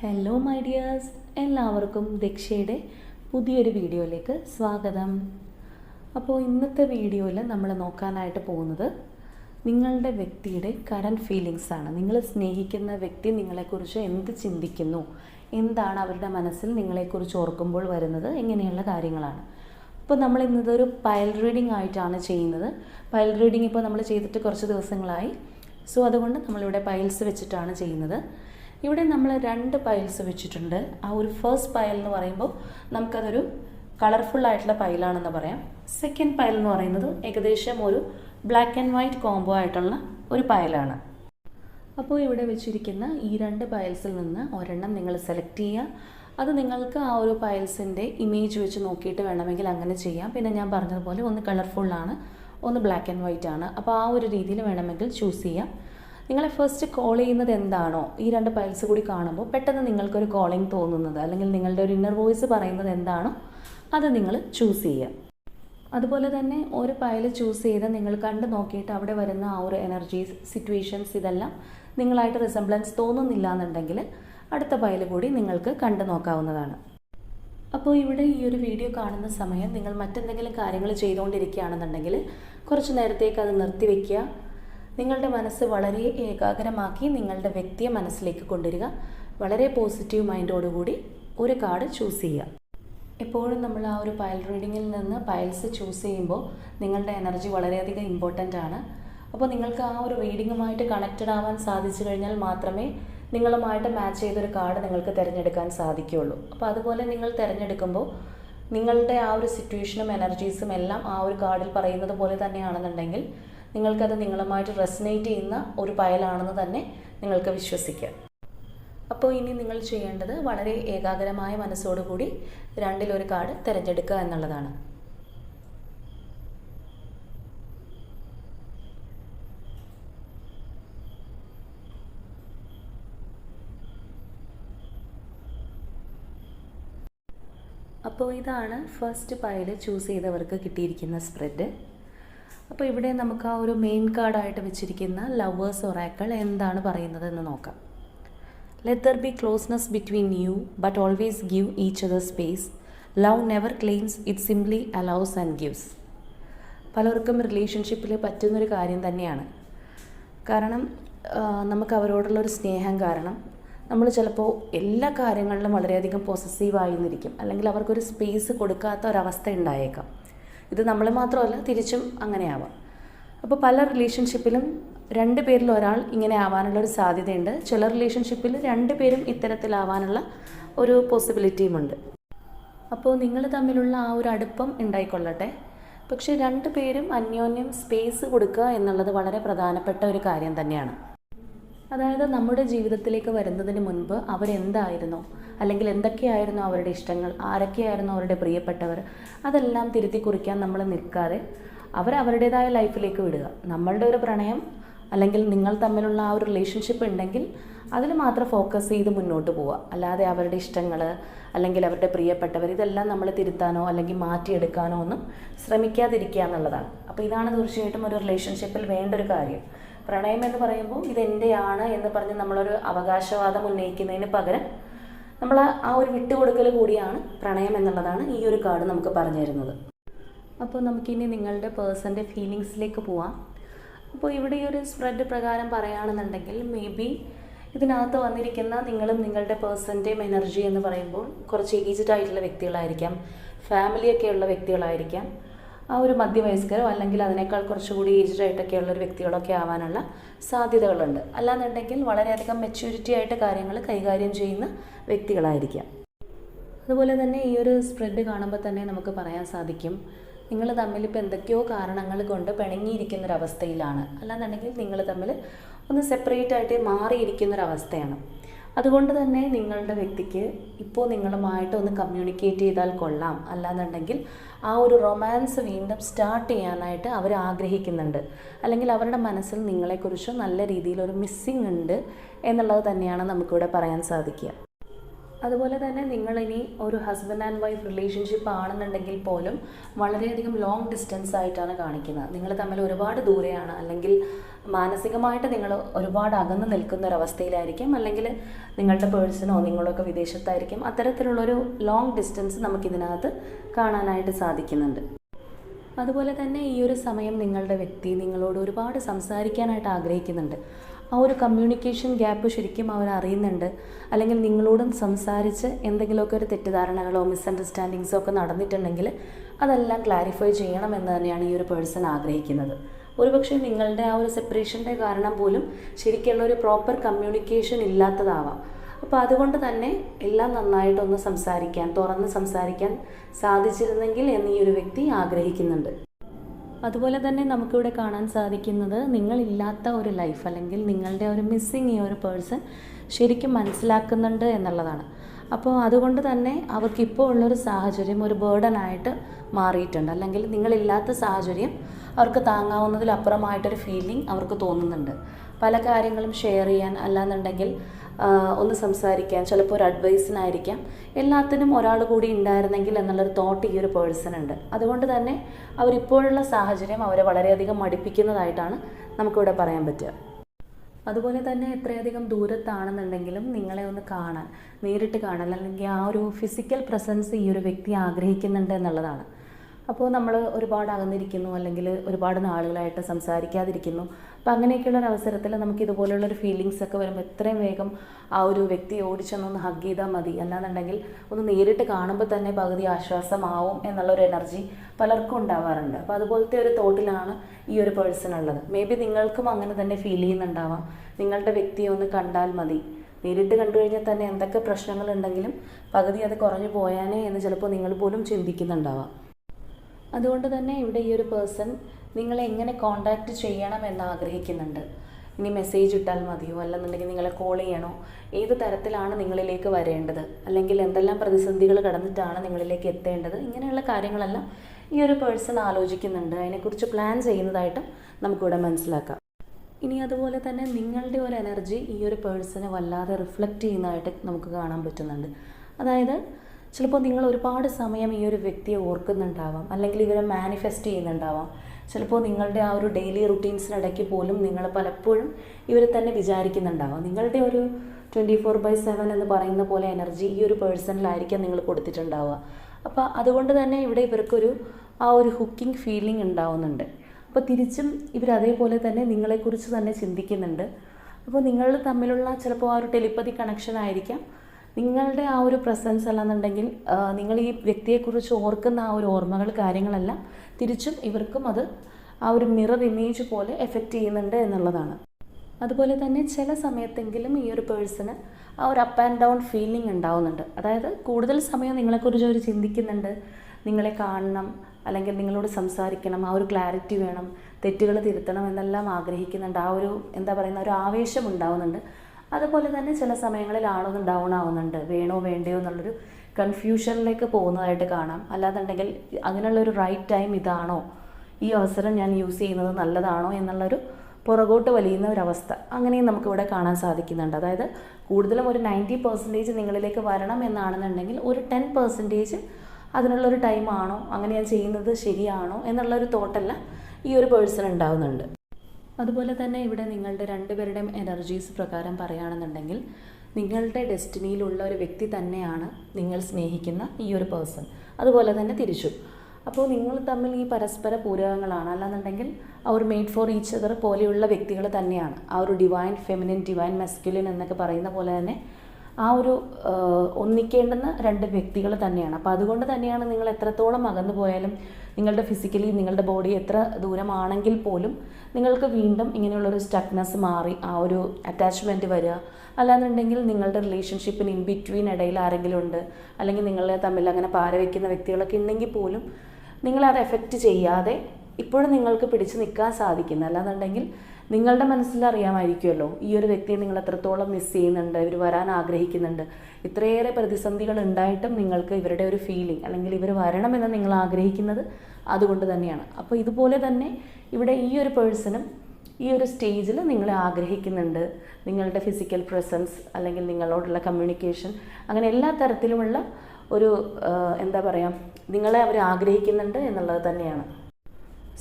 Hello my dears എല്ലാവർക്കും ദക്ഷയുടെ പുതിയൊരു വീഡിയോയിലേക്ക് സ്വാഗതം. അപ്പോൾ ഇന്നത്തെ വീഡിയോയിൽ നമ്മൾ നോക്കാനായിട്ട് പോകുന്നത് നിങ്ങളുടെ വ്യക്തിയുടെ കറന്റ് ഫീലിങ്സ് ആണ്. നിങ്ങൾ സ്നേഹിക്കുന്ന വ്യക്തി നിങ്ങളെക്കുറിച്ച് എന്ത് ചിന്തിക്കുന്നു? എന്താണ് അവരുടെ മനസ്സിൽ നിങ്ങളെക്കുറിച്ച് ഓർക്കുമ്പോൾ വരുന്നത്? ഇങ്ങനെയുള്ള കാര്യങ്ങളാണ്. ഇപ്പോൾ നമ്മൾ ഇന്നതൊരു പയൽ റീഡിംഗ് ആയിട്ടാണ് ചെയ്യുന്നത്. പയൽ റീഡിംഗ് ഇപ്പോൾ നമ്മൾ ചെയ്തിട്ട് കുറച്ച് ദിവസങ്ങളായി. സോ അതുകൊണ്ട് നമ്മളിവിടെ പയൽസ് വെച്ചിട്ടാണ് ചെയ്യുന്നത്. ഇവിടെ നമ്മൾ രണ്ട് പൈൽസ് വെച്ചിട്ടുണ്ട്. ആ ഒരു ഫസ്റ്റ് പയൽ എന്ന് പറയുമ്പോൾ നമുക്കതൊരു കളർഫുൾ ആയിട്ടുള്ള പൈലാണെന്ന് പറയാം. സെക്കൻഡ് പയൽ എന്ന് പറയുന്നത് ഏകദേശം ഒരു ബ്ലാക്ക് ആൻഡ് വൈറ്റ് കോംബോ ആയിട്ടുള്ള ഒരു പയലാണ് അപ്പോൾ ഇവിടെ വെച്ചിരിക്കുന്ന ഈ രണ്ട് പയൽസിൽ നിന്ന് ഒരെണ്ണം നിങ്ങൾ സെലക്ട് ചെയ്യുക. അത് നിങ്ങൾക്ക് ആ ഒരു പയൽസിന്റെ ഇമേജ് വെച്ച് നോക്കിയിട്ട് വേണമെങ്കിൽ അങ്ങനെ ചെയ്യാം. പിന്നെ ഞാൻ പറഞ്ഞതുപോലെ ഒന്ന് കളർഫുള്ളാണ് ഒന്ന് ബ്ലാക്ക് ആൻഡ് വൈറ്റ് ആണ്. അപ്പോൾ ആ ഒരു രീതിയിൽ വേണമെങ്കിൽ ചൂസ് ചെയ്യാം. നിങ്ങളെ ഫസ്റ്റ് കോൾ ചെയ്യുന്നത് എന്താണോ ഈ രണ്ട് പൈൽസ് കൂടി കാണുമ്പോൾ പെട്ടെന്ന് നിങ്ങൾക്കൊരു കോളിംഗ് തോന്നുന്നത് അല്ലെങ്കിൽ നിങ്ങളുടെ ഒരു ഇന്നർ വോയിസ് പറയുന്നത് എന്താണോ അത് നിങ്ങൾ ചൂസ് ചെയ്യുക. അതുപോലെ തന്നെ ഒരു പയൽ ചൂസ് ചെയ്ത് നിങ്ങൾ കണ്ട് നോക്കിയിട്ട് അവിടെ വരുന്ന ആ ഒരു എനർജീസ് സിറ്റുവേഷൻസ് ഇതെല്ലാം നിങ്ങളായിട്ട് റിസംബ്ലൻസ് തോന്നുന്നില്ല എന്നുണ്ടെങ്കിൽ അടുത്ത പയൽ കൂടി നിങ്ങൾക്ക് കണ്ടു നോക്കാവുന്നതാണ്. അപ്പോൾ ഇവിടെ ഈ ഒരു വീഡിയോ കാണുന്ന സമയം നിങ്ങൾ മറ്റെന്തെങ്കിലും കാര്യങ്ങൾ ചെയ്തുകൊണ്ടിരിക്കുകയാണെന്നുണ്ടെങ്കിൽ കുറച്ച് നേരത്തേക്ക് അത് നിർത്തിവെക്കുക നിങ്ങളുടെ മനസ്സ് വളരെ ഏകാഗ്രമാക്കി നിങ്ങളുടെ വ്യക്തിയെ മനസ്സിലേക്ക് കൊണ്ടുവരിക. വളരെ പോസിറ്റീവ് മൈൻഡോടുകൂടി ഒരു കാർഡ് ചൂസ് ചെയ്യുക. എപ്പോഴും നമ്മൾ ആ ഒരു പയൽ റീഡിങ്ങിൽ നിന്ന് പയൽസ് ചൂസ് ചെയ്യുമ്പോൾ നിങ്ങളുടെ എനർജി വളരെയധികം ഇമ്പോർട്ടന്റ് ആണ്. അപ്പോൾ നിങ്ങൾക്ക് ആ ഒരു റീഡിങ്ങുമായിട്ട് കണക്റ്റഡ് ആവാൻ സാധിച്ചു കഴിഞ്ഞാൽ മാത്രമേ നിങ്ങളുമായിട്ട് മാച്ച് ചെയ്തൊരു കാർഡ് നിങ്ങൾക്ക് തിരഞ്ഞെടുക്കാൻ സാധിക്കുകയുള്ളൂ. അപ്പോൾ അതുപോലെ നിങ്ങൾ തിരഞ്ഞെടുക്കുമ്പോൾ നിങ്ങളുടെ ആ ഒരു സിറ്റുവേഷനും എനർജീസും എല്ലാം ആ ഒരു കാർഡിൽ പറയുന്നത് പോലെ തന്നെയാണെന്നുണ്ടെങ്കിൽ നിങ്ങൾക്കത് നിങ്ങളുമായിട്ട് റെസനേറ്റ് ചെയ്യുന്ന ഒരു പയലാണെന്ന് തന്നെ നിങ്ങൾക്ക് വിശ്വസിക്കാം. അപ്പോൾ ഇനി നിങ്ങൾ ചെയ്യേണ്ടത് വളരെ ഏകാഗ്രമായ മനസ്സോടുകൂടി രണ്ടിലൊരു കാർഡ് തിരഞ്ഞെടുക്കുക എന്നുള്ളതാണ്. അപ്പോൾ ഇതാണ് ഫസ്റ്റ് പയൽ ചൂസ് ചെയ്തവർക്ക് കിട്ടിയിരിക്കുന്ന സ്പ്രെഡ് അപ്പോൾ ഇവിടെ നമുക്ക് ആ ഒരു മെയിൻ കാർഡായിട്ട് വെച്ചിരിക്കുന്ന ലവേഴ്സ് ഒറാക്കൾ എന്താണ് പറയുന്നത് എന്ന് നോക്കാം. Let there be closeness between you but always give each other space love never claims it simply allows and gives പലർക്കും റിലേഷൻഷിപ്പിൽ പറ്റുന്നൊരു കാര്യം തന്നെയാണ്. കാരണം നമുക്ക് അവരോടുള്ളൊരു സ്നേഹം കാരണം നമ്മൾ ചിലപ്പോൾ എല്ലാ കാര്യങ്ങളിലും വളരെയധികം പോസസീവായി നിന്നിരിക്കും. അല്ലെങ്കിൽ അവർക്കൊരു സ്പേസ് കൊടുക്കാത്ത ഒരവസ്ഥ ഉണ്ടായേക്കാം. ഇത് നമ്മൾ മാത്രമല്ല തിരിച്ചും അങ്ങനെയാവാം. അപ്പോൾ പല റിലേഷൻഷിപ്പിലും രണ്ട് പേരിൽ ഒരാൾ ഇങ്ങനെ ആവാനുള്ള ഒരു സാധ്യതയുണ്ട്. ചില റിലേഷൻഷിപ്പിൽ രണ്ട് പേരും ഇത്തരത്തിലാവാനുള്ള ഒരു പോസിബിലിറ്റിയുമുണ്ട് അപ്പോൾ നിങ്ങൾ തമ്മിലുള്ള ആ ഒരു അടുപ്പം ഉണ്ടായിക്കൊള്ളട്ടെ. പക്ഷേ രണ്ട് പേരും അന്യോന്യം സ്പേസ് കൊടുക്കുക എന്നുള്ളത് വളരെ പ്രധാനപ്പെട്ട ഒരു കാര്യം തന്നെയാണ്. അതായത് നമ്മുടെ ജീവിതത്തിലേക്ക് വരുന്നതിന് മുൻപ് അവരെന്തായിരുന്നോ? അല്ലെങ്കിൽ എന്തൊക്കെയായിരുന്നു അവരുടെ ഇഷ്ടങ്ങൾ? ആരൊക്കെയായിരുന്നു അവരുടെ പ്രിയപ്പെട്ടവർ? അതെല്ലാം തിരുത്തി കുറിക്കാൻ നമ്മൾ നിൽക്കാതെ അവർ അവരുടേതായ ലൈഫിലേക്ക് വിടുക. നമ്മളുടെ ഒരു പ്രണയം അല്ലെങ്കിൽ നിങ്ങൾ തമ്മിലുള്ള ആ ഒരു റിലേഷൻഷിപ്പ് ഉണ്ടെങ്കിൽ അതിൽ മാത്രം ഫോക്കസ് ചെയ്ത് മുന്നോട്ട് പോവുക. അല്ലാതെ അവരുടെ ഇഷ്ടങ്ങൾ അല്ലെങ്കിൽ അവരുടെ പ്രിയപ്പെട്ടവർ ഇതെല്ലാം നമ്മൾ തിരുത്താനോ അല്ലെങ്കിൽ മാറ്റിയെടുക്കാനോ ഒന്നും ശ്രമിക്കാതിരിക്കുക എന്നുള്ളതാണ്. അപ്പോൾ ഇതാണ് തീർച്ചയായിട്ടും ഒരു റിലേഷൻഷിപ്പിൽ വേണ്ട ഒരു കാര്യം. പ്രണയം എന്ന് പറയുമ്പോൾ ഇതെന്റെയാണ് എന്ന് പറഞ്ഞ് നമ്മളൊരു അവകാശവാദം ഉന്നയിക്കുന്നതിന് പകരം നമ്മൾ ആ ഒരു വിട്ടുകൊടുക്കൽ കൂടിയാണ് പ്രണയം എന്നുള്ളതാണ് ഈ ഒരു കാർഡ് നമുക്ക് പറഞ്ഞു തരുന്നത്. അപ്പോൾ നമുക്കിനി നിങ്ങളുടെ പേഴ്സന്റെ ഫീലിങ്സിലേക്ക് പോവാം. അപ്പോൾ ഇവിടെ ഈ ഒരു സ്പ്രെഡ് പ്രകാരം പറയുകയാണെന്നുണ്ടെങ്കിൽ മേ ബി ഇതിനകത്ത് വന്നിരിക്കുന്ന നിങ്ങളും നിങ്ങളുടെ പേഴ്സന്റെയും എനർജി എന്ന് പറയുമ്പോൾ കുറച്ച് ഏജ്ഡ് ആയിട്ടുള്ള വ്യക്തികളായിരിക്കാം. ഫാമിലിയൊക്കെയുള്ള വ്യക്തികളായിരിക്കാം. ആ ഒരു മധ്യവയസ്കരോ അല്ലെങ്കിൽ അതിനേക്കാൾ കുറച്ചുകൂടി ഏജ്ഡ് ആയിട്ടൊക്കെ ഉള്ള ഒരു വ്യക്തികളൊക്കെ ആവാനുള്ള സാധ്യതകളുണ്ട്. അല്ലാന്നുണ്ടെങ്കിൽ വളരെയധികം മെച്യൂരിറ്റി ആയിട്ട് കാര്യങ്ങൾ കൈകാര്യം ചെയ്യുന്ന വ്യക്തികളായിരിക്കാം. അതുപോലെ തന്നെ ഈ ഒരു സ്പ്രെഡ് കാണുമ്പോൾ തന്നെ നമുക്ക് പറയാൻ സാധിക്കും നിങ്ങൾ തമ്മിൽ ഇപ്പോൾ എന്തൊക്കെയോ കാരണങ്ങൾ കൊണ്ട് പിണങ്ങിയിരിക്കുന്നൊരവസ്ഥയിലാണ്. അല്ലാന്നുണ്ടെങ്കിൽ നിങ്ങൾ തമ്മിൽ ഒന്ന് സെപ്പറേറ്റ് ആയിട്ട് മാറിയിരിക്കുന്നൊരവസ്ഥയാണ്. അതുകൊണ്ട് തന്നെ നിങ്ങളുടെ വ്യക്തിക്ക് ഇപ്പോൾ നിങ്ങളുമായിട്ട് ഒന്ന് കമ്മ്യൂണിക്കേറ്റ് ചെയ്താൽ കൊള്ളാം. അല്ലാന്നുണ്ടെങ്കിൽ ആ ഒരു റൊമാൻസ് വീണ്ടും സ്റ്റാർട്ട് ചെയ്യാനായിട്ട് അവർ ആഗ്രഹിക്കുന്നുണ്ട്. അല്ലെങ്കിൽ അവരുടെ മനസ്സിൽ നിങ്ങളെക്കുറിച്ച് നല്ല രീതിയിൽ ഒരു മിസ്സിങ് ഉണ്ട് എന്നുള്ളത് തന്നെയാണ് നമുക്കിവിടെ പറയാൻ സാധിക്കുക. അതുപോലെ തന്നെ നിങ്ങളിനി ഒരു ഹസ്ബൻഡ് ആൻഡ് വൈഫ് റിലേഷൻഷിപ്പ് ആണെന്നുണ്ടെങ്കിൽ പോലും വളരെയധികം ലോങ് ഡിസ്റ്റൻസ് ആയിട്ടാണ് കാണിക്കുന്നത്. നിങ്ങൾ തമ്മിൽ ഒരുപാട് ദൂരെയാണ് അല്ലെങ്കിൽ മാനസികമായിട്ട് നിങ്ങൾ ഒരുപാട് അകന്ന് നിൽക്കുന്ന ഒരു അവസ്ഥയിലായിരിക്കും അല്ലെങ്കിൽ നിങ്ങളുടെ പേഴ്സണോ നിങ്ങളൊക്കെ വിദേശത്തായിരിക്കും. അത്തരത്തിലുള്ളൊരു ലോങ് ഡിസ്റ്റൻസ് നമുക്കിതിനകത്ത് കാണാനായിട്ട് സാധിക്കുന്നുണ്ട്. അതുപോലെ തന്നെ ഈ ഒരു സമയം നിങ്ങളുടെ വ്യക്തി നിങ്ങളോട് ഒരുപാട് സംസാരിക്കാനായിട്ട് ആഗ്രഹിക്കുന്നുണ്ട്. ആ ഒരു കമ്മ്യൂണിക്കേഷൻ ഗ്യാപ്പ് ശരിക്കും അവർ അറിയുന്നുണ്ട്. അല്ലെങ്കിൽ നിങ്ങളോടും സംസാരിച്ച് എന്തെങ്കിലുമൊക്കെ ഒരു തെറ്റിദ്ധാരണകളോ മിസ്അണ്ടർസ്റ്റാൻഡിങ്സോ ഒക്കെ നടന്നിട്ടുണ്ടെങ്കിൽ അതെല്ലാം ക്ലാരിഫൈ ചെയ്യണമെന്ന് തന്നെയാണ് ഈ ഒരു പേഴ്സൺ ആഗ്രഹിക്കുന്നത്. ഒരുപക്ഷെ നിങ്ങളുടെ ആ ഒരു സെപ്പറേഷന്റെ കാരണം പോലും ശരിക്കുള്ള ഒരു പ്രോപ്പർ കമ്മ്യൂണിക്കേഷൻ ഇല്ലാത്തതാവാം. അപ്പോൾ അതുകൊണ്ട് തന്നെ എല്ലാം നന്നായിട്ടൊന്ന് സംസാരിക്കാൻ തുറന്ന് സംസാരിക്കാൻ സാധിച്ചിരുന്നെങ്കിൽ എന്ന് ഈ ഒരു വ്യക്തി ആഗ്രഹിക്കുന്നുണ്ട്. അതുപോലെ തന്നെ നമുക്കിവിടെ കാണാൻ സാധിക്കുന്നത് നിങ്ങളില്ലാത്ത ഒരു ലൈഫ് അല്ലെങ്കിൽ നിങ്ങളുടെ ഒരു മിസ്സിങ് ഈ ഒരു പേഴ്സൺ ശരിക്കും മനസ്സിലാക്കുന്നുണ്ട് എന്നുള്ളതാണ്. അപ്പോൾ അതുകൊണ്ട് തന്നെ അവർക്കിപ്പോൾ ഉള്ളൊരു സാഹചര്യം ഒരു ബേർഡനായിട്ട് മാറിയിട്ടുണ്ട്. അല്ലെങ്കിൽ നിങ്ങളില്ലാത്ത സാഹചര്യം അവർക്ക് താങ്ങാവുന്നതിലപ്പുറമായിട്ടൊരു ഫീലിംഗ് അവർക്ക് തോന്നുന്നുണ്ട്. പല കാര്യങ്ങളും ഷെയർ ചെയ്യാൻ അല്ലാന്നുണ്ടെങ്കിൽ ഒന്ന് സംസാരിക്കാൻ ചിലപ്പോൾ ഒരു അഡ്വൈസിനായിരിക്കാം എല്ലാത്തിനും ഒരാൾ കൂടി ഉണ്ടായിരുന്നെങ്കിൽ എന്നുള്ളൊരു തോട്ട് ഈ ഒരു പേഴ്സണുണ്ട് അതുകൊണ്ട് തന്നെ അവരിപ്പോഴുള്ള സാഹചര്യം അവരെ വളരെയധികം മടിപ്പിക്കുന്നതായിട്ടാണ് നമുക്കിവിടെ പറയാൻ പറ്റുക. അതുപോലെ തന്നെ എത്രയധികം ദൂരത്താണെന്നുണ്ടെങ്കിലും നിങ്ങളെ ഒന്ന് കാണാൻ നേരിട്ട് കാണാൻ അല്ലെങ്കിൽ ആ ഒരു ഫിസിക്കൽ പ്രസൻസ് ഈ ഒരു വ്യക്തി ആഗ്രഹിക്കുന്നുണ്ട് എന്നുള്ളതാണ്. അപ്പോൾ നമ്മൾ ഒരുപാട് അകന്നിരിക്കുന്നു അല്ലെങ്കിൽ ഒരുപാട് നാളുകളായിട്ട് സംസാരിക്കാതിരിക്കുന്നു. അപ്പോൾ അങ്ങനെയൊക്കെയുള്ള ഒരു അവസരത്തിൽ നമുക്ക് ഇതുപോലുള്ള ഒരു ഫീലിങ്സ് ഒക്കെ വരുമ്പോൾ എത്രയും വേഗം ആ ഒരു വ്യക്തിയെ ഓടിച്ചൊന്നൊന്ന് ഹഗ് ചെയ്താൽ മതി. അല്ലാന്നുണ്ടെങ്കിൽ ഒന്ന് നേരിട്ട് കാണുമ്പോൾ തന്നെ പകുതി ആശ്വാസമാവും എന്നുള്ളൊരു എനർജി പലർക്കും ഉണ്ടാവാറുണ്ട്. അപ്പോൾ അതുപോലത്തെ ഒരു തോട്ടിലാണ് ഈ ഒരു പേഴ്സൺ ഉള്ളത്. മേ ബി നിങ്ങൾക്കും അങ്ങനെ തന്നെ ഫീൽ ചെയ്യുന്നുണ്ടാവാം. നിങ്ങളുടെ വ്യക്തിയെ ഒന്ന് കണ്ടാൽ മതി. നേരിട്ട് കണ്ടു കഴിഞ്ഞാൽ തന്നെ എന്തൊക്കെ പ്രശ്നങ്ങളുണ്ടെങ്കിലും പകുതി അത് കുറഞ്ഞു പോയാനേ എന്ന് ചിലപ്പോൾ നിങ്ങൾ പോലും ചിന്തിക്കുന്നുണ്ടാവാം. അതുകൊണ്ട് തന്നെ ഇവിടെ ഈ ഒരു പേഴ്സൺ നിങ്ങളെ എങ്ങനെ കോണ്ടാക്റ്റ് ചെയ്യണം എന്ന് ആഗ്രഹിക്കുന്നുണ്ട്. ഇനി മെസ്സേജ് ഇട്ടാൽ മതിയോ? അല്ലെന്നുണ്ടെങ്കിൽ നിങ്ങളെ കോൾ ചെയ്യണോ? ഏത് തരത്തിലാണ് നിങ്ങളിലേക്ക് വരേണ്ടത്? അല്ലെങ്കിൽ എന്തെല്ലാം പ്രതിസന്ധികൾ കടന്നിട്ടാണ് നിങ്ങളിലേക്ക് എത്തേണ്ടത്? ഇങ്ങനെയുള്ള കാര്യങ്ങളെല്ലാം ഈ ഒരു പേഴ്സൺ ആലോചിക്കുന്നുണ്ട്. അതിനെക്കുറിച്ച് പ്ലാൻ ചെയ്യുന്നതായിട്ടും നമുക്കിവിടെ മനസ്സിലാക്കാം. ഇനി അതുപോലെ തന്നെ നിങ്ങളുടെ ഒരു എനർജി ഈ ഒരു പേഴ്സണെ വല്ലാതെ റിഫ്ലക്റ്റ് ചെയ്യുന്നതായിട്ട് നമുക്ക് കാണാൻ പറ്റുന്നുണ്ട്. അതായത് ചിലപ്പോൾ നിങ്ങൾ ഒരുപാട് സമയം ഈ ഒരു വ്യക്തിയെ ഓർക്കുന്നുണ്ടാവാം അല്ലെങ്കിൽ ഇവരെ മാനിഫെസ്റ്റ് ചെയ്യുന്നുണ്ടാവാം. ചിലപ്പോൾ നിങ്ങളുടെ ആ ഒരു ഡെയിലി റുട്ടീൻസിനിടയ്ക്ക് പോലും നിങ്ങൾ പലപ്പോഴും ഇവരെ തന്നെ വിചാരിക്കുന്നുണ്ടാവാം. നിങ്ങളുടെ ഒരു ട്വന്റി ഫോർ ബൈ സെവൻ എന്ന് പറയുന്ന പോലെ എനർജി ഈ ഒരു പേഴ്സണിലായിരിക്കാം നിങ്ങൾ കൊടുത്തിട്ടുണ്ടാവുക. അപ്പോൾ അതുകൊണ്ട് തന്നെ ഇവിടെ ഇവർക്കൊരു ആ ഒരു ഹുക്കിംഗ് ഫീലിംഗ് ഉണ്ടാവുന്നുണ്ട്. അപ്പോൾ തിരിച്ചും ഇവർ അതേപോലെ തന്നെ നിങ്ങളെക്കുറിച്ച് തന്നെ ചിന്തിക്കുന്നുണ്ട്. അപ്പോൾ നിങ്ങൾ തമ്മിലുള്ള ചിലപ്പോൾ ആ ഒരു ടെലിപ്പതി കണക്ഷൻ ആയിരിക്കാം. നിങ്ങളുടെ ആ ഒരു പ്രസൻസ് അല്ലാന്നുണ്ടെങ്കിൽ നിങ്ങൾ ഈ വ്യക്തിയെക്കുറിച്ച് ഓർക്കുന്ന ആ ഒരു ഓർമ്മകൾ കാര്യങ്ങളെല്ലാം തിരിച്ചും ഇവർക്കും അത് ആ ഒരു മിറർ ഇമേജ് പോലെ എഫക്റ്റ് ചെയ്യുന്നുണ്ട് എന്നുള്ളതാണ്. അതുപോലെ തന്നെ ചില സമയത്തെങ്കിലും ഈ ഒരു പേഴ്സണ് ആ ഒരു അപ്പ് ആൻഡ് ഡൗൺ ഫീലിംഗ് ഉണ്ടാവുന്നുണ്ട്. അതായത് കൂടുതൽ സമയം നിങ്ങളെക്കുറിച്ച് അവർ ചിന്തിക്കുന്നുണ്ട്. നിങ്ങളെ കാണണം അല്ലെങ്കിൽ നിങ്ങളോട് സംസാരിക്കണം ആ ഒരു ക്ലാരിറ്റി വേണം തെറ്റുകൾ തിരുത്തണം എന്നെല്ലാം ആഗ്രഹിക്കുന്നുണ്ട്. ആ ഒരു എന്താ പറയുന്ന ഒരു ആവേശം ഉണ്ടാവുന്നുണ്ട്. അതുപോലെ തന്നെ ചില സമയങ്ങളിൽ ആളുകൾ ഡൗൺ ആവുന്നുണ്ട്. വേണോ വേണ്ടയോ എന്നുള്ളൊരു കൺഫ്യൂഷനിലേക്ക് പോകുന്നതായിട്ട് കാണാം. അല്ലാന്നുണ്ടെങ്കിൽ അതിനുള്ളൊരു റൈറ്റ് ടൈം ഇതാണോ? ഈ അവസരം ഞാൻ യൂസ് ചെയ്യുന്നത് നല്ലതാണോ എന്നുള്ളൊരു പുറകോട്ട് വലിയുന്ന ഒരവസ്ഥ അങ്ങനെയും നമുക്കിവിടെ കാണാൻ സാധിക്കുന്നുണ്ട്. അതായത് കൂടുതലും ഒരു നയന്റി പെർസെന്റേജ് നിങ്ങളിലേക്ക് വരണം എന്നാണെന്നുണ്ടെങ്കിൽ ഒരു ടെൻ പെർസെന്റേജ് അതിനുള്ളൊരു ടൈമാണോ അങ്ങനെ ഞാൻ ചെയ്യുന്നത് ശരിയാണോ? എന്നുള്ളൊരു തോട്ടെല്ലാം ഈ ഒരു പേഴ്സൺ ഉണ്ടാവുന്നുണ്ട്. അതുപോലെ തന്നെ ഇവിടെ നിങ്ങളുടെ രണ്ടുപേരുടെയും എനർജീസ് പ്രകാരം പറയുകയാണെന്നുണ്ടെങ്കിൽ നിങ്ങളുടെ ഡെസ്റ്റിനിയിലുള്ള ഒരു വ്യക്തി തന്നെയാണ് നിങ്ങൾ സ്നേഹിക്കുന്ന ഈ ഒരു പേഴ്സൺ അതുപോലെ തന്നെ തിരിച്ചു. അപ്പോൾ നിങ്ങൾ തമ്മിൽ ഈ പരസ്പര പൂരകങ്ങളാണ്. അല്ലാന്നുണ്ടെങ്കിൽ ആ ഒരു മെയ്ഡ് ഫോർ ഈച്ച് അതർ പോലെയുള്ള വ്യക്തികൾ തന്നെയാണ്. ആ ഒരു ഡിവൈൻ ഫെമിനിൻ ഡിവൈൻ മെസ്കുലിൻ എന്നൊക്കെ പറയുന്ന പോലെ തന്നെ ആ ഒരു ഒന്നിക്കേണ്ടുന്ന രണ്ട് വ്യക്തികൾ തന്നെയാണ്. അപ്പോൾ അതുകൊണ്ട് തന്നെയാണ് നിങ്ങൾ എത്രത്തോളം അകന്നു പോയാലും നിങ്ങളുടെ ഫിസിക്കലി നിങ്ങളുടെ ബോഡി എത്ര ദൂരമാണെങ്കിൽ പോലും നിങ്ങൾക്ക് വീണ്ടും ഇങ്ങനെയുള്ളൊരു സ്റ്റക്നെസ് മാറി ആ ഒരു അറ്റാച്ച്മെന്റ് വരിക. അല്ലാന്നുണ്ടെങ്കിൽ നിങ്ങളുടെ റിലേഷൻഷിപ്പിന് ഇൻ ബിറ്റ്വീൻ ഇടയിൽ ആരെങ്കിലും ഉണ്ട് അല്ലെങ്കിൽ നിങ്ങളെ തമ്മിൽ അങ്ങനെ പാര വയ്ക്കുന്ന വ്യക്തികളൊക്കെ ഉണ്ടെങ്കിൽ പോലും നിങ്ങളത് എഫക്റ്റ് ചെയ്യാതെ ഇപ്പോഴും നിങ്ങൾക്ക് പിടിച്ചു നിൽക്കാൻ സാധിക്കുന്നു. അല്ലാന്നുണ്ടെങ്കിൽ നിങ്ങളുടെ മനസ്സിൽ അറിയാമായിരിക്കുമല്ലോ ഈ ഒരു വ്യക്തിയെ നിങ്ങൾ എത്രത്തോളം മിസ് ചെയ്യുന്നുണ്ട് ഇവർ വരാൻ ആഗ്രഹിക്കുന്നുണ്ട്. ഇത്രയേറെ പ്രതിസന്ധികൾ ഉണ്ടായിട്ടും നിങ്ങൾക്ക് ഇവരുടെ ഒരു ഫീലിംഗ് അല്ലെങ്കിൽ ഇവർ വരണമെന്ന് നിങ്ങൾ ആഗ്രഹിക്കുന്നത് അതുകൊണ്ട് തന്നെയാണ്. അപ്പോൾ ഇതുപോലെ തന്നെ ഇവിടെ ഈ ഒരു പേഴ്സണും ഈ ഒരു സ്റ്റേജിൽ നിങ്ങളെ ആഗ്രഹിക്കുന്നുണ്ട്. നിങ്ങളുടെ ഫിസിക്കൽ പ്രസൻസ് അല്ലെങ്കിൽ നിങ്ങളോടുള്ള കമ്മ്യൂണിക്കേഷൻ അങ്ങനെ എല്ലാ തരത്തിലുമുള്ള ഒരു എന്താ പറയുക നിങ്ങളെ അവർ ആഗ്രഹിക്കുന്നുണ്ട് എന്നുള്ളത് തന്നെയാണ്.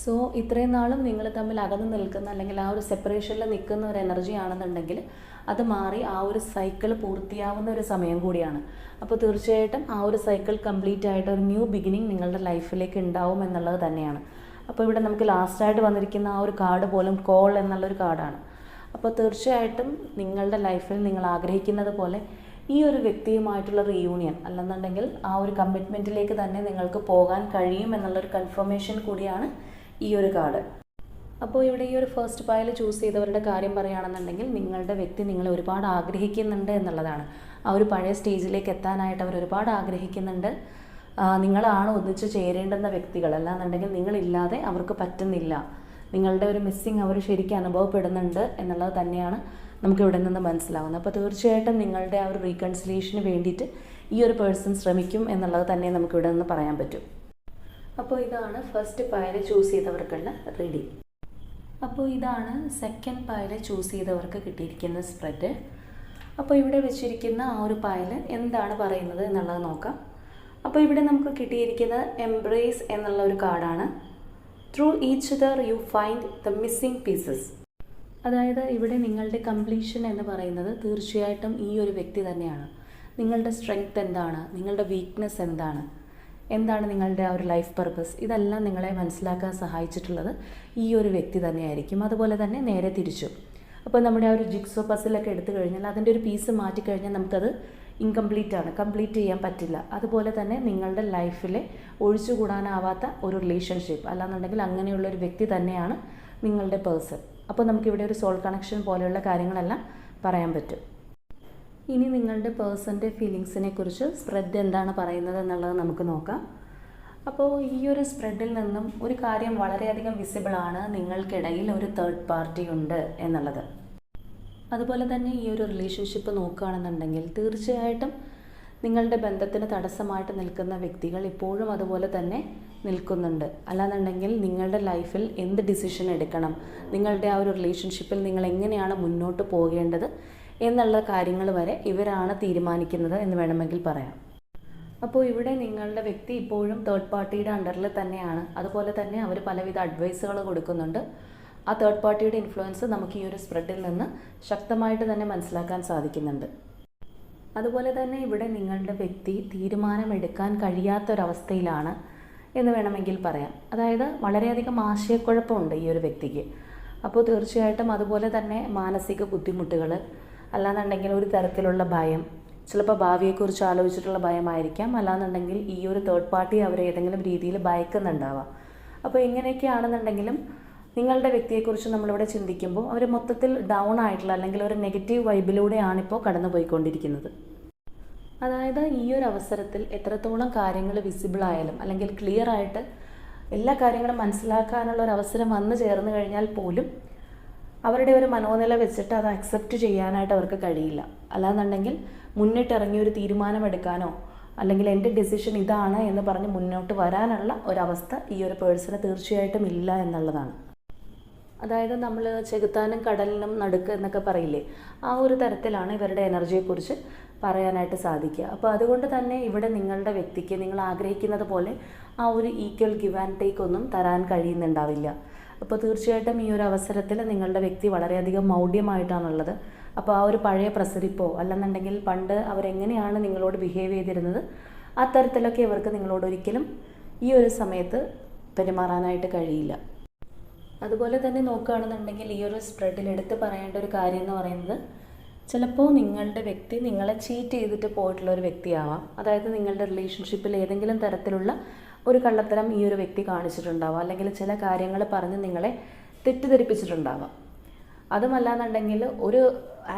സോ ഇത്രയും നാളും നിങ്ങൾ തമ്മിൽ അകന്നു നിൽക്കുന്ന അല്ലെങ്കിൽ ആ ഒരു സെപ്പറേഷനിൽ നിൽക്കുന്ന ഒരു എനർജി ആണെന്നുണ്ടെങ്കിൽ അത് മാറി ആ ഒരു സൈക്കിൾ പൂർത്തിയാവുന്ന ഒരു സമയം കൂടിയാണ്. അപ്പോൾ തീർച്ചയായിട്ടും ആ ഒരു സൈക്കിൾ കംപ്ലീറ്റ് ആയിട്ട് ഒരു ന്യൂ ബിഗിനിങ് നിങ്ങളുടെ ലൈഫിലേക്ക് ഉണ്ടാവും എന്നുള്ളത് തന്നെയാണ്. അപ്പോൾ ഇവിടെ നമുക്ക് ലാസ്റ്റായിട്ട് വന്നിരിക്കുന്ന ആ ഒരു കാർഡ് പോലും കോൾ എന്നുള്ളൊരു കാർഡാണ് അപ്പോൾ തീർച്ചയായിട്ടും നിങ്ങളുടെ ലൈഫിൽ നിങ്ങൾ ആഗ്രഹിക്കുന്നത് പോലെ ഈ ഒരു വ്യക്തിയുമായിട്ടുള്ള റീയൂണിയൻ അല്ലെന്നുണ്ടെങ്കിൽ ആ ഒരു കമ്മിറ്റ്മെന്റിലേക്ക് തന്നെ നിങ്ങൾക്ക് പോകാൻ കഴിയും എന്നുള്ളൊരു കൺഫർമേഷൻ കൂടിയാണ് ഈ ഒരു കാർഡ് അപ്പോൾ ഇവിടെ ഈ ഒരു ഫസ്റ്റ് പയൽ ചൂസ് ചെയ്തവരുടെ കാര്യം പറയുകയാണെന്നുണ്ടെങ്കിൽ നിങ്ങളുടെ വ്യക്തി നിങ്ങളെ ഒരുപാട് ആഗ്രഹിക്കുന്നുണ്ട് എന്നുള്ളതാണ്. ആ ഒരു പഴയ സ്റ്റേജിലേക്ക് എത്താനായിട്ട് അവർ ഒരുപാട് ആഗ്രഹിക്കുന്നുണ്ട്. നിങ്ങളാണ് ഒന്നിച്ച് ചേരേണ്ടുന്ന വ്യക്തികൾ. അല്ലാന്നുണ്ടെങ്കിൽ നിങ്ങളില്ലാതെ അവർക്ക് പറ്റുന്നില്ല. നിങ്ങളുടെ ഒരു മിസ്സിങ് അവർ ശരിക്കും അനുഭവപ്പെടുന്നുണ്ട് എന്നുള്ളത് തന്നെയാണ് നമുക്ക് ഇവിടെ നിന്ന് മനസ്സിലാവുന്നത്. അപ്പോൾ തീർച്ചയായിട്ടും നിങ്ങളുടെ ആ ഒരു റീകൺസിലിയേഷന് വേണ്ടിയിട്ട് ഈ ഒരു പേഴ്സൺ ശ്രമിക്കും എന്നുള്ളത് തന്നെ നമുക്ക് ഇവിടെ നിന്ന് പറയാൻ പറ്റും. അപ്പോൾ ഇതാണ് ഫസ്റ്റ് പയൽ ചൂസ് ചെയ്തവർക്കുള്ള റെഡി അപ്പോൾ ഇതാണ് സെക്കൻഡ് പയൽ ചൂസ് ചെയ്തവർക്ക് കിട്ടിയിരിക്കുന്ന സ്പ്രെഡ് അപ്പോൾ ഇവിടെ വെച്ചിരിക്കുന്ന ആ ഒരു പയൽ എന്താണ് പറയുന്നത് എന്നുള്ളത് നോക്കാം. അപ്പോൾ ഇവിടെ നമുക്ക് കിട്ടിയിരിക്കുന്നത് എംബ്രേസ് എന്നുള്ള ഒരു കാർഡാണ്. Through each other you find the missing pieces അതായത് ഇവിടെ നിങ്ങളുടെ കംപ്ലീഷൻ എന്ന് പറയുന്നത് തീർച്ചയായിട്ടും ഈ ഒരു വ്യക്തി തന്നെയാണ്. നിങ്ങളുടെ സ്ട്രെങ്ത് എന്താണ്? നിങ്ങളുടെ വീക്ക്നെസ് എന്താണ്? എന്താണ് നിങ്ങളുടെ ആ ഒരു ലൈഫ് പർപ്പസ് ഇതെല്ലാം നിങ്ങളെ മനസ്സിലാക്കാൻ സഹായിച്ചിട്ടുള്ളത് ഈ ഒരു വ്യക്തി തന്നെയായിരിക്കും. അതുപോലെ തന്നെ നേരെ തിരിച്ചു. അപ്പോൾ നമ്മുടെ ആ ഒരു ജിക്സോ പസിലൊക്കെ എടുത്തു കഴിഞ്ഞാൽ അതിന്റെ ഒരു പീസ് മാറ്റിക്കഴിഞ്ഞാൽ നമുക്കത് ഇൻകംപ്ലീറ്റ് ആണ്. കംപ്ലീറ്റ് ചെയ്യാൻ പറ്റില്ല. അതുപോലെ തന്നെ നിങ്ങളുടെ ലൈഫിലെ ഒഴിച്ചുകൂടാനാവാത്ത ഒരു റിലേഷൻഷിപ്പ് അല്ലാന്നുണ്ടെങ്കിൽ അങ്ങനെയുള്ള ഒരു വ്യക്തി തന്നെയാണ് നിങ്ങളുടെ പേഴ്സൺ അപ്പോൾ നമുക്കിവിടെ ഒരു സോൾ കണക്ഷൻ പോലെയുള്ള കാര്യങ്ങളെല്ലാം പറയാൻ പറ്റും. ഇനി നിങ്ങളുടെ പേഴ്സന്റെ ഫീലിങ്സിനെ കുറിച്ച് സ്പ്രെഡ് എന്താണ് പറയുന്നത് എന്നുള്ളത് നമുക്ക് നോക്കാം. അപ്പോൾ ഈ ഒരു സ്പ്രെഡിൽ നിന്നും ഒരു കാര്യം വളരെയധികം വിസിബിളാണ് നിങ്ങൾക്കിടയിൽ ഒരു തേർഡ് പാർട്ടി ഉണ്ട് എന്നുള്ളത്. അതുപോലെ തന്നെ ഈ ഒരു റിലേഷൻഷിപ്പ് നോക്കുകയാണെന്നുണ്ടെങ്കിൽ തീർച്ചയായിട്ടും നിങ്ങളുടെ ബന്ധത്തിന് തടസ്സമായിട്ട് നിൽക്കുന്ന വ്യക്തികൾ ഇപ്പോഴും അതുപോലെ തന്നെ നിൽക്കുന്നുണ്ട്. അല്ലാന്നുണ്ടെങ്കിൽ നിങ്ങളുടെ ലൈഫിൽ എന്ത് ഡിസിഷൻ എടുക്കണം? നിങ്ങളുടെ ആ ഒരു റിലേഷൻഷിപ്പിൽ നിങ്ങൾ എങ്ങനെയാണ് മുന്നോട്ട് പോകേണ്ടത് എന്നുള്ള കാര്യങ്ങൾ വരെ ഇവരാണ് തീരുമാനിക്കുന്നത് എന്ന് വേണമെങ്കിൽ പറയാം. അപ്പോൾ ഇവിടെ നിങ്ങളുടെ വ്യക്തി ഇപ്പോഴും തേർഡ് പാർട്ടിയുടെ അണ്ടറിൽ തന്നെയാണ്. അതുപോലെ തന്നെ അവർ പലവിധ അഡ്വൈസുകൾ കൊടുക്കുന്നുണ്ട്. ആ തേർഡ് പാർട്ടിയുടെ ഇൻഫ്ലുവൻസ് നമുക്ക് ഈ ഒരു സ്പ്രെഡിൽ നിന്ന് ശക്തമായിട്ട് തന്നെ മനസ്സിലാക്കാൻ സാധിക്കുന്നുണ്ട്. അതുപോലെ തന്നെ ഇവിടെ നിങ്ങളുടെ വ്യക്തി തീരുമാനമെടുക്കാൻ കഴിയാത്തൊരവസ്ഥയിലാണ് എന്ന് വേണമെങ്കിൽ പറയാം. അതായത് വളരെയധികം ആശയക്കുഴപ്പമുണ്ട് ഈ ഒരു വ്യക്തിക്ക്. അപ്പോൾ തീർച്ചയായിട്ടും അതുപോലെ തന്നെ മാനസിക ബുദ്ധിമുട്ടുകൾ അല്ലാന്നുണ്ടെങ്കിൽ ഒരു തരത്തിലുള്ള ഭയം ചിലപ്പോൾ ഭാവിയെക്കുറിച്ച് ആലോചിച്ചിട്ടുള്ള ഭയമായിരിക്കാം. അല്ലാന്നുണ്ടെങ്കിൽ ഈ ഒരു തേർഡ് പാർട്ടി അവരെ ഏതെങ്കിലും രീതിയിൽ ഭയക്കുന്നുണ്ടാവാം. അപ്പോൾ ഇങ്ങനെയൊക്കെ ആണെന്നുണ്ടെങ്കിലും നിങ്ങളുടെ വ്യക്തിയെക്കുറിച്ച് നമ്മളിവിടെ ചിന്തിക്കുമ്പോൾ അവർ മൊത്തത്തിൽ ഡൗൺ ആയിട്ടുള്ള അല്ലെങ്കിൽ ഒരു നെഗറ്റീവ് വൈബിലൂടെയാണ് ഇപ്പോൾ കടന്നു പോയിക്കൊണ്ടിരിക്കുന്നത് അതായത് ഈ ഒരു അവസരത്തിൽ എത്രത്തോളം കാര്യങ്ങൾ വിസിബിൾ ആയാലും അല്ലെങ്കിൽ ക്ലിയർ ആയിട്ട് എല്ലാ കാര്യങ്ങളും മനസ്സിലാക്കാനുള്ള ഒരു അവസരം വന്നു ചേർന്ന് കഴിഞ്ഞാൽ പോലും അവരുടെ ഒരു മനോനില വെച്ചിട്ട് അത് അക്സെപ്റ്റ് ചെയ്യാനായിട്ട് അവർക്ക് കഴിയില്ല. അല്ലാന്നുണ്ടെങ്കിൽ മുന്നിട്ടിറങ്ങി ഒരു തീരുമാനമെടുക്കാനോ അല്ലെങ്കിൽ എന്റെ ഡെസിഷൻ ഇതാണ് എന്ന് പറഞ്ഞ് മുന്നോട്ട് വരാനുള്ള ഒരവസ്ഥ ഈ ഒരു പേഴ്സണ് തീർച്ചയായിട്ടും ഇല്ല എന്നുള്ളതാണ്. അതായത് നമ്മൾ ചെകുത്താനും കടലിനും നടുക്ക് എന്നൊക്കെ പറയില്ലേ ആ ഒരു തരത്തിലാണ് ഇവരുടെ എനർജിയെക്കുറിച്ച് പറയാനായിട്ട് സാധിക്കുക. അപ്പോൾ അതുകൊണ്ട് തന്നെ ഇവിടെ നിങ്ങളുടെ വ്യക്തിക്ക് നിങ്ങൾ ആഗ്രഹിക്കുന്നത് പോലെ ആ ഒരു ഈക്വൽ ഗിവ് ആൻഡ് ടേക്ക് ഒന്നും തരാൻ കഴിയുന്നുണ്ടാവില്ല. അപ്പോൾ തീർച്ചയായിട്ടും ഈ ഒരു അവസരത്തിൽ നിങ്ങളുടെ വ്യക്തി വളരെയധികം മൗഢ്യമായിട്ടാണുള്ളത്. അപ്പോൾ ആ ഒരു പഴയ പ്രസരിപ്പോ അല്ലെന്നുണ്ടെങ്കിൽ പണ്ട് അവരെങ്ങനെയാണ് നിങ്ങളോട് ബിഹേവ് ചെയ്തിരുന്നത് അത്തരത്തിലൊക്കെ തരത്തിലൊക്കെ ഇവർക്ക് നിങ്ങളോട് ഒരിക്കലും ഈ ഒരു സമയത്ത് പെരുമാറാനായിട്ട് കഴിയില്ല. അതുപോലെ തന്നെ നോക്കുകയാണെന്നുണ്ടെങ്കിൽ ഈ ഒരു സ്പ്രെഡിൽ എടുത്ത് പറയേണ്ട ഒരു കാര്യം എന്ന് പറയുന്നത് ചിലപ്പോൾ നിങ്ങളുടെ വ്യക്തി നിങ്ങളെ ചീറ്റ് ചെയ്തിട്ട് പോയിട്ടുള്ള ഒരു വ്യക്തിയാവാം. അതായത് നിങ്ങളുടെ റിലേഷൻഷിപ്പിൽ ഏതെങ്കിലും തരത്തിലുള്ള ഒരു കള്ളത്തരം ഈ ഒരു വ്യക്തി കാണിച്ചിട്ടുണ്ടാവാം. അല്ലെങ്കിൽ ചില കാര്യങ്ങൾ പറഞ്ഞ് നിങ്ങളെ തെറ്റിദ്ധരിപ്പിച്ചിട്ടുണ്ടാവാം. അതുമല്ലാന്നുണ്ടെങ്കിൽ ഒരു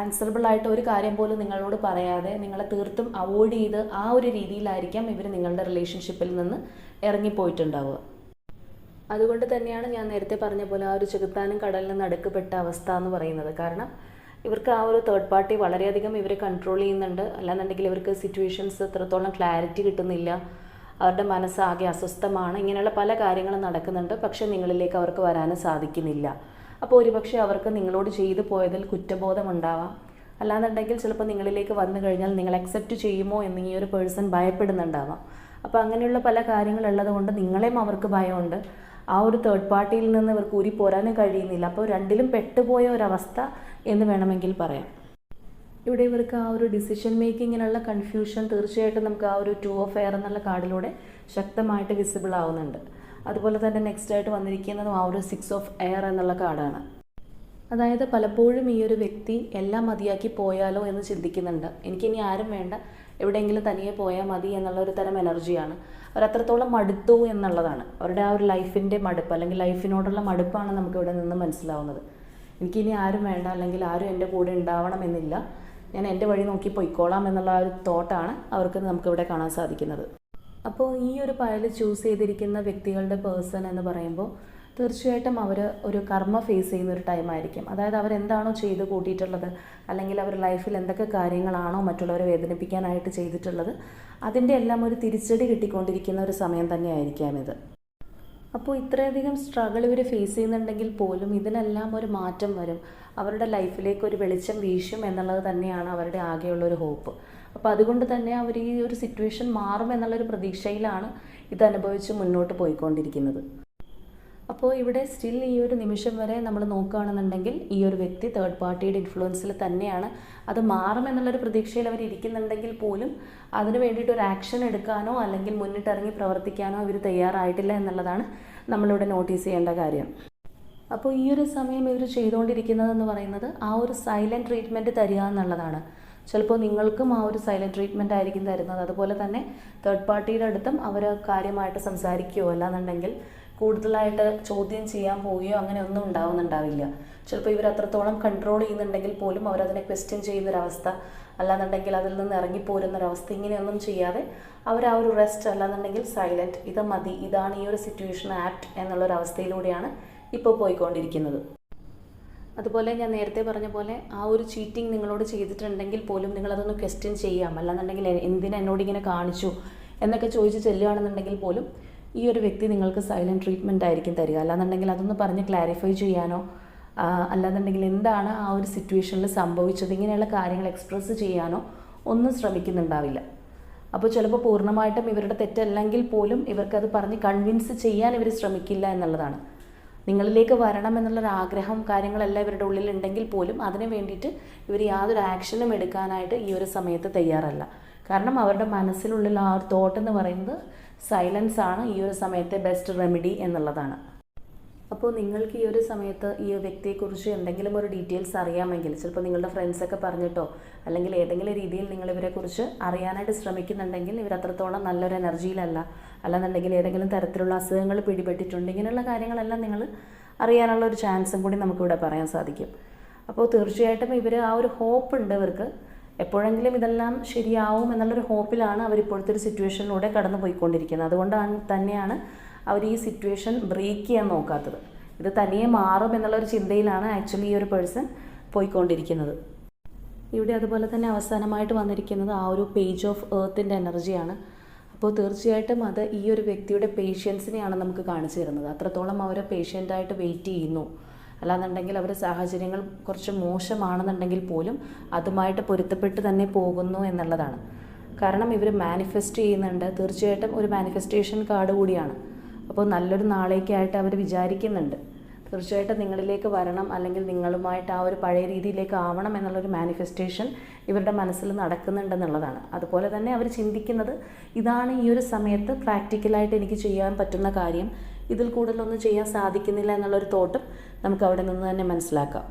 ആൻസറബിൾ ആയിട്ട് ഒരു കാര്യം പോലും നിങ്ങളോട് പറയാതെ നിങ്ങളെ തീർത്തും അവോയ്ഡ് ചെയ്ത് ആ ഒരു രീതിയിലായിരിക്കാം ഇവർ നിങ്ങളുടെ റിലേഷൻഷിപ്പിൽ നിന്ന് ഇറങ്ങിപ്പോയിട്ടുണ്ടാവുക. അതുകൊണ്ട് തന്നെയാണ് ഞാൻ നേരത്തെ പറഞ്ഞ പോലെ ആ ഒരു ചെകുത്താനും കടലിനും നടുക്കപ്പെട്ട അവസ്ഥ എന്ന് പറയുന്നത്. കാരണം ഇവർക്ക് ആ ഒരു തേർഡ് പാർട്ടി വളരെയധികം ഇവരെ കൺട്രോൾ ചെയ്യുന്നുണ്ട്. അല്ലാന്നുണ്ടെങ്കിൽ ഇവർക്ക് സിറ്റുവേഷൻസ് എത്രത്തോളം ക്ലാരിറ്റി കിട്ടുന്നില്ല. അവരുടെ മനസ്സാകെ അസ്വസ്ഥമാണ്. ഇങ്ങനെയുള്ള പല കാര്യങ്ങളും നടക്കുന്നുണ്ട്. പക്ഷേ നിങ്ങളിലേക്ക് അവർക്ക് വരാനും സാധിക്കുന്നില്ല. അപ്പോൾ ഒരുപക്ഷെ അവർക്ക് നിങ്ങളോട് ചെയ്തു പോയതിൽ കുറ്റബോധം ഉണ്ടാവാം. അല്ലാന്നുണ്ടെങ്കിൽ ചിലപ്പോൾ നിങ്ങളിലേക്ക് വന്നു കഴിഞ്ഞാൽ നിങ്ങൾ അക്സെപ്റ്റ് ചെയ്യുമോ എന്ന് ഈ ഒരു പേഴ്സൺ ഭയപ്പെടുന്നുണ്ടാവാം. അപ്പോൾ അങ്ങനെയുള്ള പല കാര്യങ്ങളുള്ളത് കൊണ്ട് നിങ്ങളെയും അവർക്ക് ഭയമുണ്ട്. ആ ഒരു തേർഡ് പാർട്ടിയിൽ നിന്ന് ഇവർക്ക് ഊരി പോരാനും കഴിയുന്നില്ല. അപ്പോൾ രണ്ടിലും പെട്ടുപോയ ഒരവസ്ഥ എന്ന് വേണമെങ്കിൽ പറയാം. ഇവിടെ ഇവർക്ക് ആ ഒരു ഡിസിഷൻ മേക്കിങ്ങിനുള്ള കൺഫ്യൂഷൻ തീർച്ചയായിട്ടും നമുക്ക് ആ ഒരു ടു ഓഫ് എയർ എന്നുള്ള കാർഡിലൂടെ ശക്തമായിട്ട് വിസിബിൾ ആവുന്നുണ്ട്. അതുപോലെ തന്നെ നെക്സ്റ്റ് ആയിട്ട് വന്നിരിക്കുന്നതും ആ ഒരു സിക്സ് ഓഫ് എയർ എന്നുള്ള കാർഡാണ്. അതായത് പലപ്പോഴും ഈ ഒരു വ്യക്തി എല്ലാം മതിയാക്കി പോയാലോ എന്ന് ചിന്തിക്കുന്നുണ്ട്. എനിക്കിനി ആരും വേണ്ട. എവിടെയെങ്കിലും തനിയെ പോയാൽ മതി എന്നുള്ള ഒരു തരം എനർജിയാണ്. അവരത്രത്തോളം മടുത്തു എന്നുള്ളതാണ്. അവരുടെ ആ ഒരു ലൈഫിന്റെ മടുപ്പ് അല്ലെങ്കിൽ ലൈഫിനോടുള്ള മടുപ്പാണ് നമുക്ക് ഇവിടെ നിന്ന് മനസ്സിലാവുന്നത്. എനിക്കിനി ആരും വേണ്ട അല്ലെങ്കിൽ ആരും എന്റെ കൂടെ ഉണ്ടാവണമെന്നില്ല ഞാൻ എന്റെ വഴി നോക്കി പൊയ്ക്കോളാം എന്നുള്ള ഒരു തോട്ടാണ് അവർക്ക് നമുക്കിവിടെ കാണാൻ സാധിക്കുന്നത്. അപ്പോൾ ഈ ഒരു പയൽ ചൂസ് ചെയ്തിരിക്കുന്ന വ്യക്തികളുടെ പേഴ്സൺ എന്ന് പറയുമ്പോൾ തീർച്ചയായിട്ടും അവർ ഒരു കർമ്മ ഫേസ് ചെയ്യുന്ന ഒരു ടൈം ആയിരിക്കും. അതായത് അവരെന്താണോ ചെയ്ത് കൂട്ടിയിട്ടുള്ളത് അല്ലെങ്കിൽ അവർ ലൈഫിൽ എന്തൊക്കെ കാര്യങ്ങളാണോ മറ്റുള്ളവരെ വേദനിപ്പിക്കാനായിട്ട് ചെയ്തിട്ടുള്ളത് അതിന്റെ എല്ലാം ഒരു തിരിച്ചടി കിട്ടിക്കൊണ്ടിരിക്കുന്ന ഒരു സമയം തന്നെയായിരിക്കാം ഇത്. അപ്പോൾ ഇത്രയധികം സ്ട്രഗിൾ ഇവർ ഫേസ് ചെയ്യുന്നുണ്ടെങ്കിൽ പോലും ഇതിനെല്ലാം ഒരു മാറ്റം വരും. അവരുടെ ലൈഫിലേക്ക് ഒരു വെളിച്ചം വീശും എന്നുള്ളത് തന്നെയാണ് അവരുടെ ആകെയുള്ള ഒരു ഹോപ്പ് അപ്പോൾ അതുകൊണ്ട് തന്നെ അവർ ഈ ഒരു സിറ്റുവേഷൻ മാറും എന്നുള്ളൊരു പ്രതീക്ഷയിലാണ് ഇത് അനുഭവിച്ച് മുന്നോട്ട് പോയിക്കൊണ്ടിരിക്കുന്നത്. അപ്പോൾ ഇവിടെ സ്റ്റിൽ ഈ ഒരു നിമിഷം വരെ നമ്മൾ നോക്കുകയാണെന്നുണ്ടെങ്കിൽ ഈ ഒരു വ്യക്തി തേർഡ് പാർട്ടിയുടെ ഇൻഫ്ലുവൻസിൽ തന്നെയാണ്. അത് മാറുമെന്നുള്ളൊരു പ്രതീക്ഷയിൽ അവർ ഇരിക്കുന്നുണ്ടെങ്കിൽ പോലും അതിന് വേണ്ടിയിട്ട് ഒരു ആക്ഷൻ എടുക്കാനോ അല്ലെങ്കിൽ മുന്നിട്ടിറങ്ങി പ്രവർത്തിക്കാനോ ഇവർ തയ്യാറായിട്ടില്ല എന്നുള്ളതാണ് നമ്മളിവിടെ നോട്ടീസ് ചെയ്യേണ്ട കാര്യം. അപ്പോൾ ഈ ഒരു സമയം ഇവർ ചെയ്തുകൊണ്ടിരിക്കുന്നതെന്ന് പറയുന്നത് ആ ഒരു സൈലന്റ് ട്രീറ്റ്മെന്റ് തരിക എന്നുള്ളതാണ്. ചിലപ്പോൾ നിങ്ങൾക്കും ആ ഒരു സൈലന്റ് ട്രീറ്റ്മെന്റ് ആയിരിക്കും തരുന്നത്. അതുപോലെ തന്നെ തേർഡ് പാർട്ടിയുടെ അടുത്തും അവർ കാര്യമായിട്ട് സംസാരിക്കുകയോ അല്ലാന്നുണ്ടെങ്കിൽ കൂടുതലായിട്ട് ചോദ്യം ചെയ്യാൻ പോവുകയോ അങ്ങനെ ഒന്നും ഉണ്ടാവുന്നുണ്ടാവില്ല. ചിലപ്പോൾ ഇവർ അത്രത്തോളം കൺട്രോൾ ചെയ്യുന്നുണ്ടെങ്കിൽ പോലും അവരതിനെ ക്വസ്റ്റ്യൻ ചെയ്യുന്നൊരവസ്ഥ അല്ലാന്നുണ്ടെങ്കിൽ അതിൽ നിന്ന് ഇറങ്ങിപ്പോരുന്നൊരവസ്ഥ ഇങ്ങനെയൊന്നും ചെയ്യാതെ അവർ ആ ഒരു റെസ്റ്റ് അല്ലാന്നുണ്ടെങ്കിൽ സൈലന്റ് ഇത് മതി ഇതാണ് ഈ ഒരു സിറ്റുവേഷൻ ആപ്റ്റ് എന്നുള്ളൊരവസ്ഥയിലൂടെയാണ് ഇപ്പോൾ പോയിക്കൊണ്ടിരിക്കുന്നത്. അതുപോലെ ഞാൻ നേരത്തെ പറഞ്ഞ പോലെ ആ ഒരു ചീറ്റിംഗ് നിങ്ങളോട് ചെയ്തിട്ടുണ്ടെങ്കിൽ പോലും നിങ്ങളതൊന്ന് ക്വസ്റ്റ്യൻ ചെയ്യാം. അല്ലാന്നുണ്ടെങ്കിൽ എന്തിനാ എന്നോട് ഇങ്ങനെ കാണിച്ചു എന്നൊക്കെ ചോദിച്ച് ചെല്ലുകയാണെന്നുണ്ടെങ്കിൽ പോലും ഈ ഒരു വ്യക്തി നിങ്ങൾക്ക് സൈലന്റ് ട്രീറ്റ്മെന്റ് ആയിരിക്കും തരിക. അല്ലാന്നുണ്ടെങ്കിൽ അതൊന്ന് പറഞ്ഞ് ക്ലാരിഫൈ ചെയ്യാനോ അല്ലാന്നുണ്ടെങ്കിൽ എന്താണ് ആ ഒരു സിറ്റുവേഷനിൽ സംഭവിച്ചത് ഇങ്ങനെയുള്ള കാര്യങ്ങൾ എക്സ്പ്രസ് ചെയ്യാനോ ഒന്നും ശ്രമിക്കുന്നുണ്ടാവില്ല. അപ്പോൾ ചിലപ്പോൾ പൂർണമായിട്ടും ഇവരുടെ തെറ്റല്ലെങ്കിൽ പോലും ഇവർക്കത് പറഞ്ഞ് കൺവിൻസ് ചെയ്യാൻ ഇവർ ശ്രമിക്കില്ല എന്നുള്ളതാണ്. നിങ്ങളിലേക്ക് വരണം എന്നുള്ളൊരു ആഗ്രഹം കാര്യങ്ങളെല്ലാം ഇവരുടെ ഉള്ളിൽ ഉണ്ടെങ്കിൽ പോലും അതിന് വേണ്ടിയിട്ട് ഇവർ യാതൊരു ആക്ഷനും എടുക്കാനായിട്ട് ഈ ഒരു സമയത്ത് തയ്യാറല്ല. കാരണം അവരുടെ മനസ്സിലുള്ള ആ ഒരു തോട്ട് എന്ന് പറയുന്നത് സൈലൻസ് ആണ് ഈ ഒരു സമയത്തെ ബെസ്റ്റ് റെമഡി എന്നുള്ളതാണ്. അപ്പോൾ നിങ്ങൾക്ക് ഈ ഒരു സമയത്ത് ഈ വ്യക്തിയെക്കുറിച്ച് എന്തെങ്കിലും ഒരു ഡീറ്റെയിൽസ് അറിയാമെങ്കിൽ ചിലപ്പോൾ നിങ്ങളുടെ ഫ്രണ്ട്സൊക്കെ പറഞ്ഞിട്ടോ അല്ലെങ്കിൽ ഏതെങ്കിലും രീതിയിൽ നിങ്ങൾ ഇവരെക്കുറിച്ച് അറിയാനായിട്ട് ശ്രമിക്കുന്നുണ്ടെങ്കിൽ ഇവർ അത്രത്തോളം നല്ലൊരു എനർജിയിലല്ല അല്ലെന്നുണ്ടെങ്കിൽ ഏതെങ്കിലും തരത്തിലുള്ള അസുഖങ്ങൾ പിടിപെട്ടിട്ടുണ്ട് ഇങ്ങനെയുള്ള കാര്യങ്ങളെല്ലാം നിങ്ങൾ അറിയാനുള്ള ഒരു ചാൻസും കൂടി നമുക്കിവിടെ പറയാൻ സാധിക്കും. അപ്പോൾ തീർച്ചയായിട്ടും ഇവർ ആ ഒരു ഹോപ്പ് ഉണ്ട് ഇവർക്ക്. എപ്പോഴെങ്കിലും ഇതെല്ലാം ശരിയാവും എന്നുള്ളൊരു ഹോപ്പിലാണ് അവർ ഇപ്പോഴത്തെ ഒരു സിറ്റുവേഷനിലൂടെ കടന്നു പോയിക്കൊണ്ടിരിക്കുന്നത് അതുകൊണ്ടാണ് തന്നെയാണ് അവർ ഈ സിറ്റുവേഷൻ ബ്രേക്ക് ചെയ്യാൻ നോക്കാത്തത്. ഇത് തനിയെ മാറും എന്നുള്ളൊരു ചിന്തയിലാണ് ആക്ച്വലി ഈ ഒരു പേഴ്സൺ പോയിക്കൊണ്ടിരിക്കുന്നത്. ഇവിടെ അതുപോലെ തന്നെ അവസാനമായിട്ട് വന്നിരിക്കുന്നത് ആ ഒരു പേജ് ഓഫ് എർത്തിന്റെ എനർജിയാണ്. അപ്പോൾ തീർച്ചയായിട്ടും അത് ഈ ഒരു വ്യക്തിയുടെ പേഷ്യൻസിനെയാണ് നമുക്ക് കാണിച്ചു തരുന്നത്. അത്രത്തോളം അവർ പേഷ്യന്റായിട്ട് വെയിറ്റ് ചെയ്യുന്നു. അല്ലാന്നുണ്ടെങ്കിൽ അവർ സാഹചര്യങ്ങൾ കുറച്ച് മോശമാണെന്നുണ്ടെങ്കിൽ പോലും അതുമായിട്ട് പൊരുത്തപ്പെട്ട് തന്നെ പോകുന്നു എന്നുള്ളതാണ്. കാരണം ഇവർ മാനിഫെസ്റ്റ് ചെയ്യുന്നുണ്ട്. തീർച്ചയായിട്ടും ഒരു മാനിഫെസ്റ്റേഷൻ കാർഡ് കൂടിയാണ്. അപ്പോൾ നല്ലൊരു നാളേക്കായിട്ട് അവർ വിചാരിക്കുന്നുണ്ട്. തീർച്ചയായിട്ടും നിങ്ങളിലേക്ക് വരണം അല്ലെങ്കിൽ നിങ്ങളുമായിട്ട് ആ ഒരു പഴയ രീതിയിലേക്ക് ആവണം എന്നുള്ളൊരു മാനിഫെസ്റ്റേഷൻ ഇവരുടെ മനസ്സിൽ നടക്കുന്നുണ്ടെന്നുള്ളതാണ്. അതുപോലെ തന്നെ അവർ ചിന്തിക്കുന്നത് ഇതാണ് ഈ ഒരു സമയത്ത് പ്രാക്ടിക്കലായിട്ട് എനിക്ക് ചെയ്യാൻ പറ്റുന്ന കാര്യം. ഇതിൽ കൂടുതലൊന്നും ചെയ്യാൻ സാധിക്കുന്നില്ല എന്നുള്ളൊരു തോട്ടും നമുക്ക് അവിടെ നിന്ന് തന്നെ മനസ്സിലാക്കാം.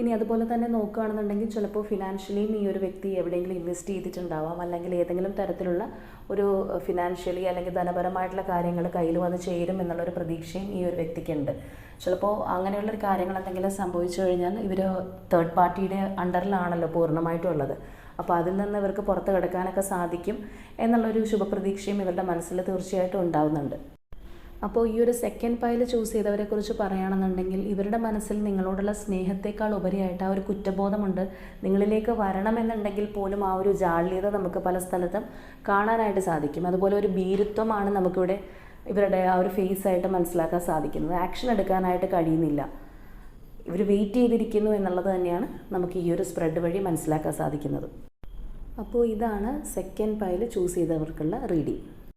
ഇനി അതുപോലെ തന്നെ നോക്കുകയാണെന്നുണ്ടെങ്കിൽ ചിലപ്പോൾ ഫിനാൻഷ്യലിയും ഈ ഒരു വ്യക്തി എവിടെയെങ്കിലും ഇൻവെസ്റ്റ് ചെയ്തിട്ടുണ്ടാവാം. അല്ലെങ്കിൽ ഏതെങ്കിലും തരത്തിലുള്ള ഒരു ഫിനാൻഷ്യലി അല്ലെങ്കിൽ ധനപരമായിട്ടുള്ള കാര്യങ്ങൾ കയ്യിൽ വന്ന് ചേരും എന്നുള്ളൊരു പ്രതീക്ഷയും ഈ ഒരു വ്യക്തിക്കുണ്ട്. ചിലപ്പോൾ അങ്ങനെയുള്ളൊരു കാര്യങ്ങൾ എന്തെങ്കിലും സംഭവിച്ചു കഴിഞ്ഞാൽ ഇവർ തേർഡ് പാർട്ടിയുടെ അണ്ടറിലാണല്ലോ പൂർണമായിട്ടും ഉള്ളത്. അപ്പോൾ അതിൽ നിന്ന് ഇവർക്ക് പുറത്ത് കിടക്കാനൊക്കെ സാധിക്കും എന്നുള്ളൊരു ശുഭപ്രതീക്ഷയും ഇവരുടെ മനസ്സിൽ തീർച്ചയായിട്ടും ഉണ്ടാവുന്നുണ്ട്. അപ്പോൾ ഈ ഒരു സെക്കൻഡ് പൈൽ ചൂസ് ചെയ്തവരെ കുറിച്ച് പറയുകയാണെന്നുണ്ടെങ്കിൽ ഇവരുടെ മനസ്സിൽ നിങ്ങളോടുള്ള സ്നേഹത്തെക്കാൾ ഉപരിയായിട്ട് ആ ഒരു കുറ്റബോധമുണ്ട്. നിങ്ങളിലേക്ക് വരണമെന്നുണ്ടെങ്കിൽ പോലും ആ ഒരു ജാള്യത നമുക്ക് പല സ്ഥലത്തും കാണാനായിട്ട് സാധിക്കും. അതുപോലെ ഒരു ഭീരുത്വമാണ് നമുക്കിവിടെ ഇവരുടെ ആ ഒരു ഫേസ് ആയിട്ട് മനസ്സിലാക്കാൻ സാധിക്കുന്നത്. ആക്ഷൻ എടുക്കാനായിട്ട് കഴിയുന്നില്ല. ഇവർ വെയിറ്റ് ചെയ്തിരിക്കുന്നു എന്നുള്ളത് തന്നെയാണ് നമുക്ക് ഈ ഒരു സ്പ്രെഡ് വഴി മനസ്സിലാക്കാൻ സാധിക്കുന്നത്. അപ്പോൾ ഇതാണ് സെക്കൻഡ് പൈൽ ചൂസ് ചെയ്തവർക്കുള്ള റീഡിങ്